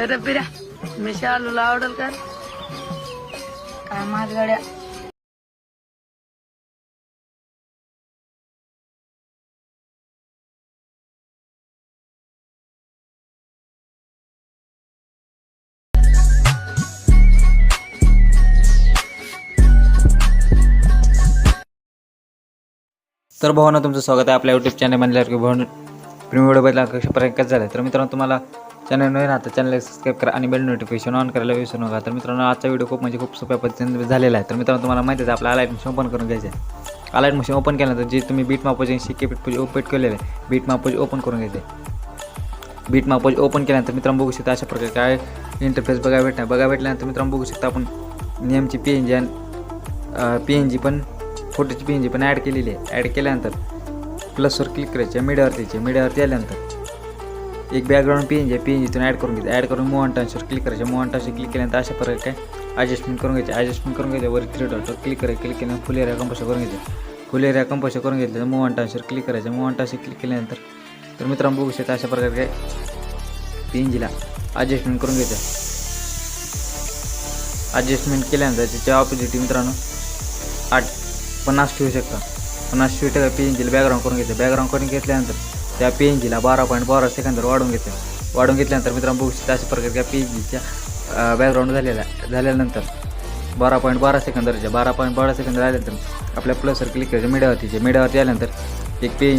बरं बिऱ्या मी शालूला आवडेल का? काय माझ तर भावना तुमचं स्वागत आहे आपल्या यूट्यूब चॅनल म्हणल्यावर भाऊन प्रीमियम व्हिडिओ बघितला कशा कसं झाला तर मित्रांनो तुम्हाला चॅनल नवीन आता चॅनल सबस्क्राईब करा आणि बेल नोटिफिकेशन ऑन करायला विसरू नका. तर मित्रांनो आजचा व्हिडिओ खूप म्हणजे खूप सोप्या पद्धतीने झालेला आहे. तर मित्रांनो तुम्हाला माहिती आहे आपल्या आलाईट मशीन ओपन करून घ्यायचं आहे. आलाईट मशीन ओपन केल्यानंतर जे तुम्ही बीट मापोजी शिके बीट ओपेट केलेलं आहे बीट मापोजी ओपन करून घ्यायचे बीट मापोज ओपन केल्यानंतर मित्रांनो बघू शकता अशा प्रकारे काय इंटरफेस बघा भेटणार. बघा भेटल्यानंतर मित्रांनो बघू शकता आपण नेमची पी एन जी आणि पी एन जी पण फोटोची पी एन जी पण ॲड केलेली आहे. ॲड केल्यानंतर प्लसवर क्लिक करायचे मीडियावरतीचे मीडियावरती आल्यानंतर एक background P N G P N जीतून ॲड करून घ्यायचं ॲड करून मोहन टान्सवर क्लिक करायचे. मोहन टान्सवर क्लिक केल्यानंतर अशा प्रकारे काय? ॲडजस्टमेंट करून घ्यायचे. ॲडजस्टमेंट करून घ्यायचं वर थ्री डॉटवर क्लिक करायचं. क्लिक केल्यानंतर फुल एरिया कंपोज करून घ्यायचं फुल एरिया कंपोज करून घेतलं मोहन टान्सवर क्लिक करायचं. मोहन टान्सवर क्लिक केल्यानंतर तर मित्रांनो बघू शकता अशा प्रकारे काय? पी एन जीला ॲडजस्टमेंट करून घ्यायचं ॲडजस्टमेंट केल्यानंतर त्याच्या ऑपोजिट मित्रांनो आठ पन्नास ठेवू शकता. पन्नास ठेवू टक्का पी एन जीला बॅकग्राऊंड करून घ्यायचं बॅकग्राऊंड करून घेतल्यानंतर त्या पी एन जीला बारा पॉईंट बारा सेकंदवर वाढवून घेते वाढवून घेतल्यानंतर मित्रांनो बघू शकता अशा प्रकारे त्या पी एन जीच्या बॅकग्राऊंड झालेला झाल्यानंतर बारा पॉईंट बारा सेकंदरच्या बारा पॉईंट बारा सेकंदर आल्यानंतर आपल्या प्लसवर क्लिक करायचं मीडियावरतीचे मीडियावरती आल्यानंतर एक पी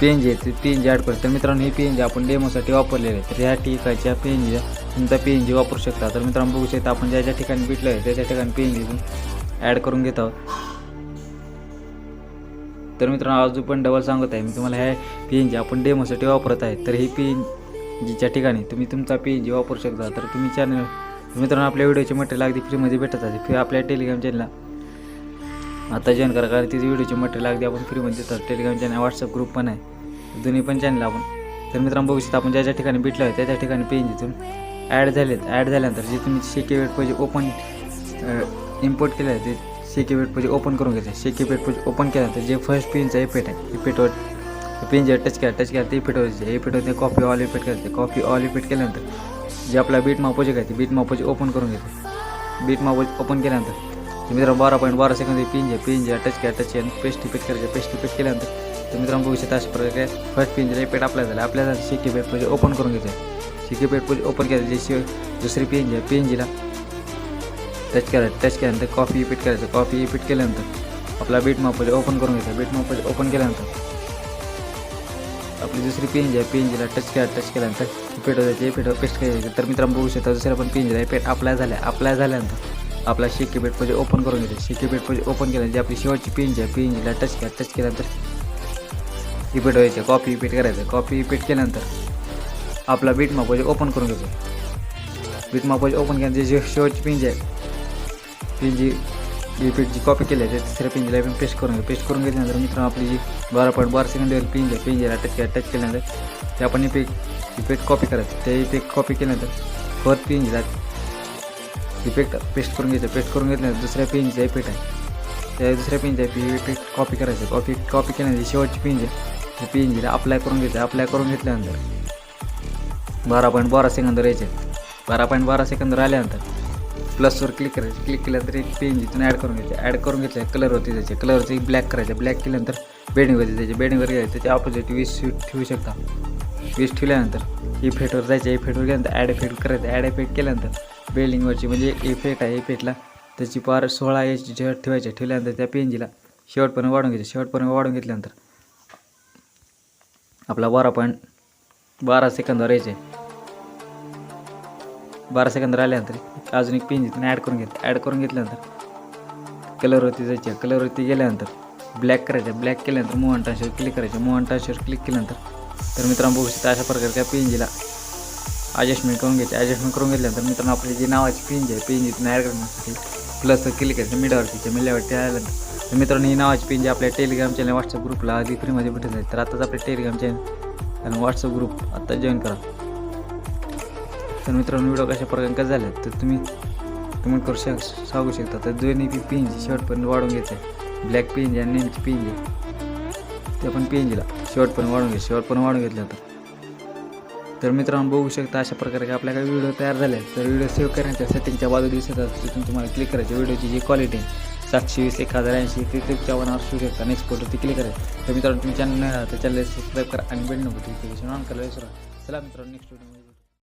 पी एन जी आहे पी एन जी ॲड करतो तर मित्रांनो ही पी एन जी आपण डेमोसाठी वापरलेली आहे तर ह्या ठिकाणच्या पी एन जीला तुमचा पी एन जी वापरू शकता. तर मित्रांनो बघू शकता आपण ज्या ज्या ठिकाणी भेटलं आहे त्याच्या त्या ठिकाणी पी एन जी ॲड करून घेत आहोत. तर मित्रांनो अजून पण डबल सांगत आहे. मी तुम्हाला ह्या पी एन जी आपण डेमोसाठी वापरत आहे. तर ही पी एन जीच्या ठिकाणी तुम्ही तुमचा पी एन जी वापरू शकता. तर तुम्ही चॅनल मित्रांनो आपल्या व्हिडिओचे मटेरियल अगदी फ्रीमध्ये भेटत आहे फ्री आपल्या टेलिग्राम चॅनलला आता जॉईन करा. कारण तिथे व्हिडिओचे मटेरियल अगदी आपण फ्रीमध्ये देतात टेलिग्राम चॅनल व्हॉट्सअप ग्रुप पण आहे. दोन्ही पण चॅनल आपण. तर मित्रांनो बघू शकता आपण ज्या ज्या ठिकाणी भेटलो आहे त्या त्या ठिकाणी पेन जिथून ॲड झालेत. ॲड झाल्यानंतर जे तुम्ही शेके वेट पाहिजे ओपन इम्पोर्ट केलं आहे ते शेकी पेट म्हणजे ओपन करून घ्यायचं शेकी पेट पुज ओपन केल्यानंतर जे फर्स्ट पेनचा इफेक्ट आहे. इफेक्टवर पेन जे टच केला टच केला ते इफेक्ट व्हायचे इफेक्ट होते कॉफी ऑल इफेक्ट करायचे कॉफी ऑल इफेक्ट केल्यानंतर जे आपला बीट मापोजे काय ते बीट मापोजे ओपन करून घ्यायचं बीट मापोज ओपन केल्यानंतर मित्रांनो बारा पॉईंट बारा सेकंद पिन जे पिन जे टच केला टच केला पेस्ट इफेक्ट करायचं पेस्ट इफेक्ट केल्यानंतर तर मित्रांनो बघू शकता अशा प्रकारे फर्स्ट पिन जे इफेक्ट अप्लाय झाला. आपल्याला शेकी पेट म्हणजे ओपन करून घ्यायचं शेकी पेट म्हणजे ओपन केलं जे दुसरी पिन जे पिन जीला टच करायचं टच केल्यानंतर कॉफ़ी इफ़ेक्ट करायचं कॉफ़ी इफ़ेक्ट केल्यानंतर आपला बीट मापोजे ओपन करून घ्यायचं बीट मापोजे ओपन केल्यानंतर आपली दुसरी जी आहे जीला टच केला टच केल्यानंतर इफ़ेक्ट होते इफ़ेक्ट पेस्ट करायचं तर मित्रांनो बघू शकता दुसऱ्या पण पेन जीला इफ़ेक्ट अप्लाय झाल्या अप्लाय झाल्यानंतर आपला शेकी बेट म्हणजे ओपन करून घ्यायचं शेकी बेट म्हणजे ओपन केलं जी आपली शेवटची पेन जी आहे पेन जीला टच केला टच केल्यानंतर इफ़ेक्ट व्हायचं कॉपी इफ़ेक्ट करायचं कॉपी इफ़ेक्ट केल्यानंतर आपला बीट माप ओपन करून घ्यायचं बीट माप ओपन केल्यानंतर जे शेवटची जी आहे पेन जी इफेक्ट जी कॉपी केली आहे तिसऱ्या पेंजीला आपण पेस्ट करून घ्या पेस्ट करून घेतल्यानंतर मित्रांनो आपली जी बारा पॉईंट बारा सेकंडवर पेंज आहे पेंजीला टच केला टच केल्यानंतर ते आपण इफेक्ट इफेक्ट कॉपी करायचं. ते इफेक्ट कॉपी केल्यानंतर परत पेंजीला इफेक्ट पेस्ट करून घ्यायचं. पेस्ट करून घेतल्यानंतर दुसऱ्या पेनचा इफेक्ट आहे. त्या दुसऱ्या पेनचा इफेक्ट कॉपी करायचं. कॉपी कॉपी केल्यानंतर शेवटची पेन आहे त्या पेंजीला अप्लाय करून घ्यायचं. अप्लाय करून घेतल्यानंतर बारा पॉईंट बारा सेकंद यायचे. बारा पॉईंट बारा सेकंद आल्यानंतर प्लसवर क्लिक करायचं. क्लिक केल्यानंतर एक पेन जिथून ॲड करून घ्यायचे. ॲड करून घेतलं कलरवरती जायचे कलरवरती ब्लॅक करायचं. ब्लॅक केल्यानंतर बेडिंगवरती जायचे बेडिंगवर घ्यायचं त्याच्या ऑपोजिट वीस ठेवू शकता. वीस ठेवल्यानंतर e इफेक्टवर जायचं. E इफेक्टवर गेल्यानंतर ॲड इफेक्ट करायचं. ॲड इफेक्ट केल्यानंतर बेडिंगवरची म्हणजे e इफेक्ट आहे इफेक्टला त्याची पार सोळा याची शेवट ठेवायची. ठेवल्यानंतर त्या पेनजीला शेवटपर्यंत वाढून घ्यायचं. शेवटपर्यंत वाढून घेतल्यानंतर आपला बारा पॉईंट बारा सेकंदवर यायचे. बारा सेकंदर आल्यानंतर अजून एक पेन जिथून ॲड करून घेत ॲड करून घेतल्यानंतर कलरवरती जायचे. कलरवरती गेल्यानंतर ब्लॅक करायचं. ब्लॅक केल्यानंतर मोहन टाशवर क्लिक करायचं. मोहन टाशवर क्लिक केल्यानंतर तर मित्रांनो बघू शकता अशा प्रकारे त्या पेनजीला ॲडजस्टमेंट करून घ्यायची. ॲडजस्टमेंट करून घेतल्यानंतर मित्रांनो आपली जी नावाची पेंजी आहे पेंज तिथून ॲड करण्यासाठी प्लस क्लिक करायचं. मिडावरतीच्या मिल्यावरती आल्यानंतर. तर मित्रांनो ही नावाची पेंजी आपल्या टेलिग्राम चॅनल व्हॉट्सअप ग्रुपला आधी फ्रीमध्ये भेटत आहे. तर आताच आपल्या टेलिग्राम चॅनल आणि व्हॉट्सअप ग्रुप आत्ता जॉईन करा. तर मित्रांनो व्हिडिओ कशा प्रकारे कसं झाले तर तुम्ही कमेंट करू शक सांगू शकता. तर दोन्ही पी पेंज शेवटपर्यंत वाढून घ्यायचं आहे ब्लॅक पेंज आणि नेमची पेंज ते पण पेंजला शेवटपर्यंत वाढून शर्ट शेवटपर्यंत वाढून घेतल्यानंतर तर मित्रांनो बघू शकता अशा प्रकारे आपल्या काही व्हिडिओ तयार झाले. तर व्हिडिओ सेव्ह करण्याच्या सेटिंगच्या बाजू दिसत असते तिथून तुम्हाला क्लिक करायचे. व्हिडिओची जी क्वालिटी आहे सातशे वीस एक हजार ऐंशी ते तुमच्या असू शकता. नेक्स्ट फोटो ती क्लिक करायचं. तर मित्रांनो तुम्ही चॅनल नाही चॅनल सबस्क्राईब करा आणि बेल नोटिफिकेशन ऑन करायला विसरा चला मित्रांनो नेक्स्ट व्हिडिओ